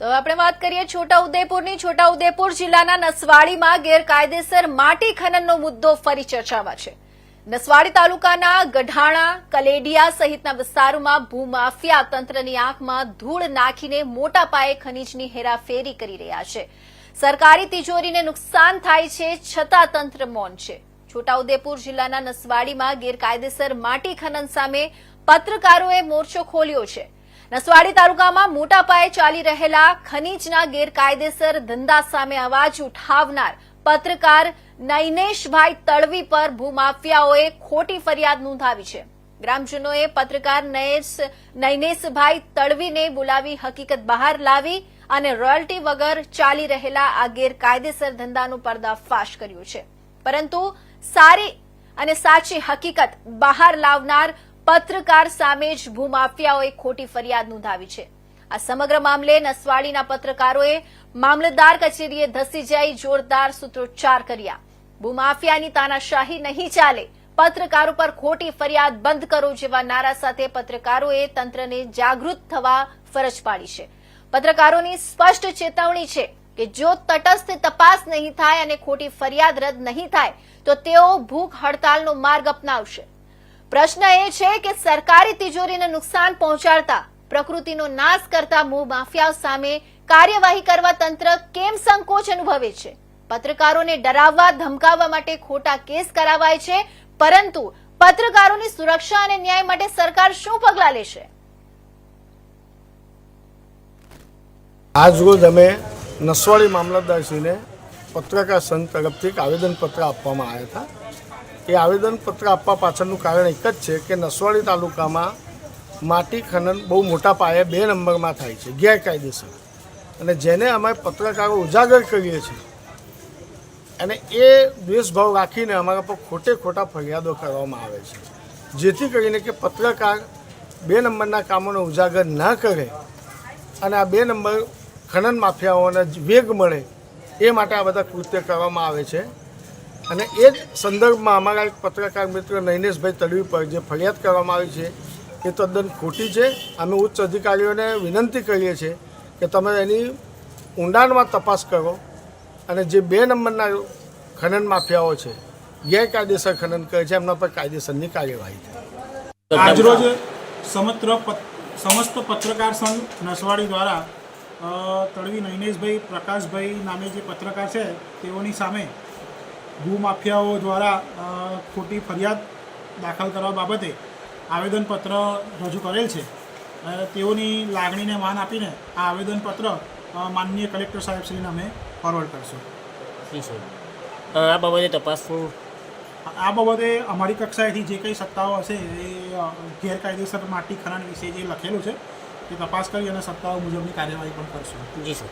તો આપણે વાત કરીએ છોટાઉદેપુરની. છોટાઉદેપુર જિલ્લાના નસવાડીમાં ગેરકાયદેસર માટી ખનનનો મુદ્દો ફરી ચર્ચામાં છે. નસવાડી તાલુકાના ગઢાણા, કલેડિયા સહિતના વિસ્તારોમાં ભૂમાફિયા તંત્રની આંખમાં ધૂળ નાખીને મોટા પાયે ખનીજની હેરાફેરી કરી રહ્યા છે. સરકારી તિજોરીને નુકસાન થાય છે છતાં તંત્ર મૌન છે. છોટાઉદેપુર જિલ્લાના નસવાડીમાં ગેરકાયદેસર માટી ખનન સામે પત્રકારોએ મોરચો ખોલ્યો છે. નસવાડી તાલુકામાં મોટા પાયે ચાલી રહેલા ખનીજના ગેરકાયદેસર ધંધા સામે અવાજ ઉઠાવનાર પત્રકાર નૈનેશભાઈ તળવી પર ભૂમાફિયાઓએ ખોટી ફરિયાદ નોંધાવી છે. ગ્રામજનોએ પત્રકાર નૈનેશભાઈ તળવીને બોલાવી હકીકત બહાર લાવી અને રોયલ્ટી વગર ચાલી રહેલા આ ગેરકાયદેસર ધંધાનું પર્દાફાશ કર્યું છે. પરંતુ સારી અને સાચી હકીકત બહાર લાવનાર પત્રકાર સામે જ ભૂમાફિયાઓએ ખોટી ફરિયાદ નોંધાવી છે. આ સમગ્ર મામલે નસવાડીના પત્રકારોએ મામલતદાર કચેરીએ ધસી જઈ જોરદાર સૂત્રોચ્ચાર કર્યા. ભૂમાફિયાની તાનાશાહી નહીં ચાલે. પત્રકારો પર ખોટી ફરિયાદ બંધ કરો જેવા નારા સાથે પત્રકારોએ તંત્રને જાગૃત થવા ફરજ પાડી છે. પત્રકારોની સ્પષ્ટ ચેતવણી છે કે જો તટસ્થ તપાસ નહીં થાય અને ખોટી ફરિયાદ રદ નહીં થાય, તો તેઓ ભૂખ હડતાલનો માર્ગ અપનાવશે. પ્રશ્ન એ છે કે સરકારી તિજોરીને નુકસાન પહોંચાડતા, પ્રકૃતિનો નાશ કરતા મૂળ માફિયાઓ સામે કાર્યવાહી કરવા તંત્ર કેમ સંકોચ અનુભવે છે? પત્રકારોને ડરાવવા, ધમકાવવા માટે ખોટા કેસ કરાવાય છે, પરંતુ પત્રકારોની સુરક્ષા અને ન્યાય માટે સરકાર શું પગલાં લેશે? આજ રોજ અમે નસવાડી મામલતદારશ્રીને પત્રકાર સંઘ તરફથી આવેદનપત્ર આપવામાં આવ્યા હતા. એ આવેદનપત્ર આપવા પાછળનું કારણ એક જ છે કે નસવાડી તાલુકામાં માટી ખનન બહુ મોટા પાયે બે નંબરમાં થાય છે, ગેરકાયદેસર. અને જેને અમે પત્રકારો ઉજાગર કરીએ છીએ, અને એ દ્વેષભાવ રાખીને અમારા પર ખોટે ખોટા ફરિયાદો કરવામાં આવે છે. જેથી કરીને કે પત્રકાર બે નંબરના કામોને ઉજાગર ના કરે અને આ બે નંબર ખનન માફિયાઓને વેગ મળે, એ માટે આ બધા કૃત્ય કરવામાં આવે છે. અને એ જ સંદર્ભમાં અમારા એક પત્રકાર મિત્ર નૈનેશભાઈ તડવી પર જે ફરિયાદ કરવામાં આવી છે, એ તદ્દન ખોટી છે. અમે ઉચ્ચ અધિકારીઓને વિનંતી કરીએ છીએ કે તમે એની ઊંડાણમાં તપાસ કરો અને જે બે નંબરના ખનન માફિયાઓ છે, ગેરકાયદેસર ખનન કરે છે, એમના પર કાયદેસરની કાર્યવાહી થાય. આજરોજ સમત્ર સમસ્ત પત્રકાર સંઘ નસવાડી દ્વારા તળવી નૈનેશભાઈ પ્રકાશભાઈ નામે જે પત્રકાર છે, તેઓની સામે ભૂમાફિયાઓ દ્વારા ખોટી ફરિયાદ દાખલ કરવા બાબતે આવેદનપત્ર રજૂ કરેલ છે. તેઓની લાગણીને માન આપીને આ આવેદનપત્ર માનનીય કલેક્ટર સાહેબશ્રીને અમે ફોરવર્ડ કરશું. જી સર આ બાબતે તપાસ આ બાબતે અમારી કક્ષાએથી જે કંઈ સત્તાઓ હશે એ ગેરકાયદેસર માટી ખનન વિશે જે લખેલું છે તે તપાસ કરી અને સત્તાઓ મુજબની કાર્યવાહી પણ કરશું. જી સર